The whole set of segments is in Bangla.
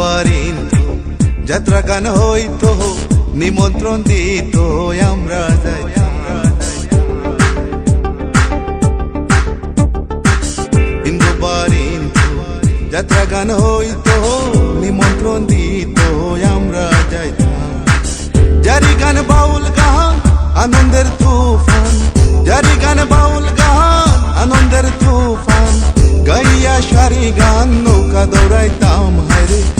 হিন্দু বারিন যাত্রা গান হইতো নিমন্ত্রণ দিত আমরা বারিন যাত্রা গান হইতো নিমন্ত্রণ দিত আমরা যাইতাম জারি গান বাউল গান, আনন্দের তুফান। জারি গান বাউল গান, আনন্দের তুফান। গাইয়া সারি গান, নৌকা দৌড়াইতাম হারে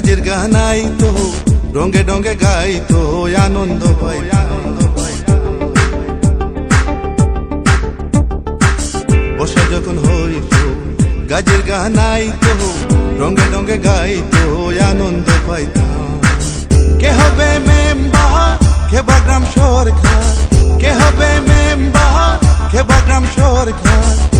গাজের গান আইতো রঙ্গে ডঙ্গে গাইতো আনন্দ পাই আনন্দ পাই বসে যখন হইতো, গাজের গান আইতো রঙ্গে ডঙ্গে গাইতো আনন্দ পাইতাম। কে হবে মেম্বার? কে বাগ্রাম সরকার? কে হবে মেম্বার? কে বাগ্রাম সরকার?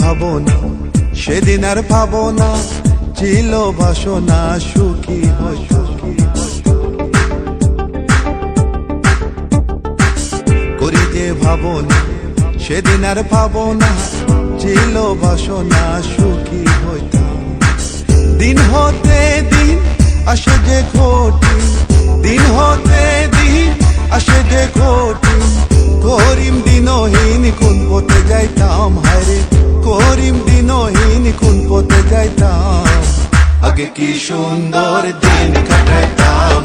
ভাবনা, সেদিন আর পাবো না ছিল বাসনা, সুখী সুখী করি যে ভাবনা, সেদিন আর পাবো না ছিল বাসনা, সুখী হইতাম দিন হতে দিন আসে যে ঘটি, দিন হতে দিন আসে যে ঘটি, করিম দিনহীন কোন পথে যাইতাম হায়রে করিম দিনহীন কোন পথে যাইতাম আগে কি সুন্দর দিন কাটাইতাম।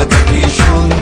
আগে কি সুন্দর